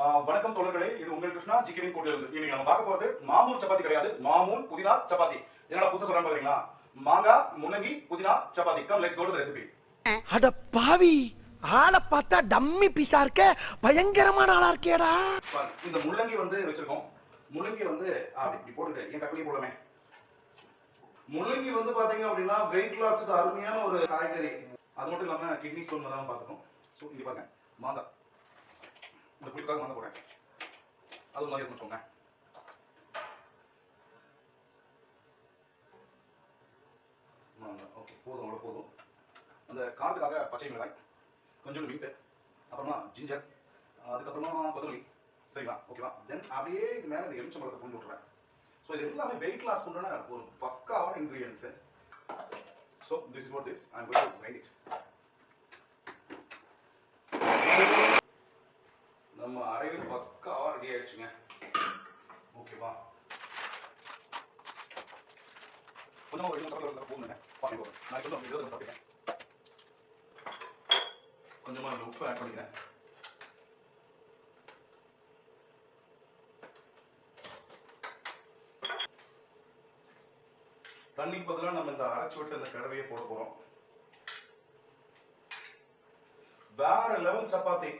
வணக்கம் தோழர்களே இது உங்கள் கிருஷ்ணா ஜிகிரின் கோட்டில இருந்து இன்னைக்கு நம்ம பார்க்க போறது மாமூல் சப்பாத்தி கிடையாது மாமூல் புதினா சப்பாத்தி. என்னடா புதுசா சொல்றாங்க பாத்தீங்களா? மாங்காய் முள்ளங்கி புதினா chapati. Come let's go to recipe அட பாவி! ஆளை பார்த்தா டம்மி பீஸா இருக்க. பயங்கரமான ஆளா இருக்கேடா. இந்த முள்ளங்கி வந்து வச்சிருக்கோம். முள்ளங்கி வந்து இப்படி போட்டுட்டு ஏன் கட் பண்ணி போடலாமே? முள்ளங்கி வந்து பாத்தீங்க அப்படின்னா வெயிட் லாஸுக்கு அருமையான ஒரு காய்கறி. அது மட்டும் இல்லாம கிட்னி ஸ்டோன் வராம பார்த்துக்கும். ஸோ இங்க பாருங்க மாங்காய் இந்த புளிக்காக மாங்காய் போடுறேன். அது மாதிரி இருக்கும் சொன்னேன் ஓகே போதும் அவ்வளோ போதும். அந்த காரத்துக்காக பச்சை மிளகாய் கொஞ்சோண்டு மீட்டு அப்புறமா ஜிஞ்சர் அதுக்கப்புறமா கொத்தமல்லி. சரிங்களா? ஓகேவா தென் அப்படியே இது மேலே இந்த எலுமிச்சம் பழத்தை கொண்டு விட்றேன் ஸோ இது எல்லாமே வெயிட் லாஸ் பண்ணுறேன்னா ஒரு பக்காவான ingredients so this is what this I am going to it ready ஆயிடுச்சுங்க ஓகேவா கொஞ்சமாக ஒரு போகணுங்க இருபது பார்த்துக்கேன் கொஞ்சமாக இந்த உப்பு ஆட் பண்ணிக்கிறேன். தண்ணிக்கு பதிலாக நம்ம இந்த அரைச்சு விட்டு இந்த கடவையை போட போறோம். வேற லெவல் சப்பாத்தி.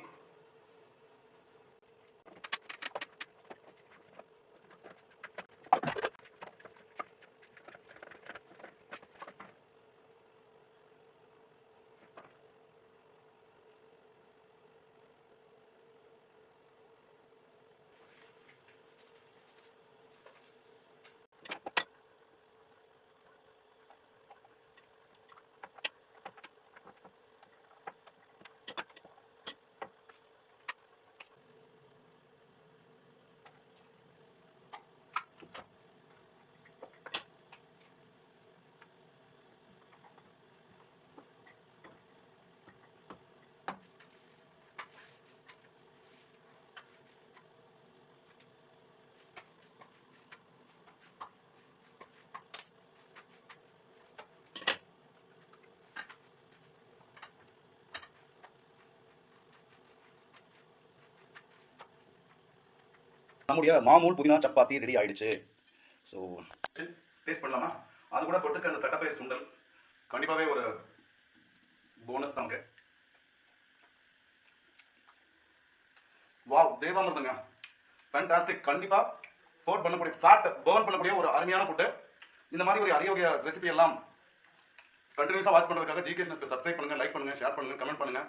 நம்முடைய மாமூல் புதினா சப்பாத்தி ரெடி ஆயிடுச்சு. ஸோ டேஸ்ட் பண்ணலாமா? அது கூட தொட்டுக்க அந்த தட்டப்பயிர் சுண்டல். கண்டிப்பாகவே ஒரு போனஸ் தாங்க வாவ் தேவாமிர்தங்க. ஃபேண்டாஸ்டிக் கண்டிப்பாக ஃபோர்ட் பண்ணக்கூடிய ஃபேட் பேர்ன் பண்ணக்கூடிய ஒரு அருமையான ஃபுட்டு இந்த மாதிரி ஒரு அரிய வகை ரெசிபி எல்லாம் கண்டினியூஸாக வாட்ச் பண்ணுறதுக்காக ஜிகே சப்ஸ்கிரைப் பண்ணுங்க லைக் பண்ணுங்கள் ஷேர் பண்ணுங்க கமெண்ட் பண்ணுங்க.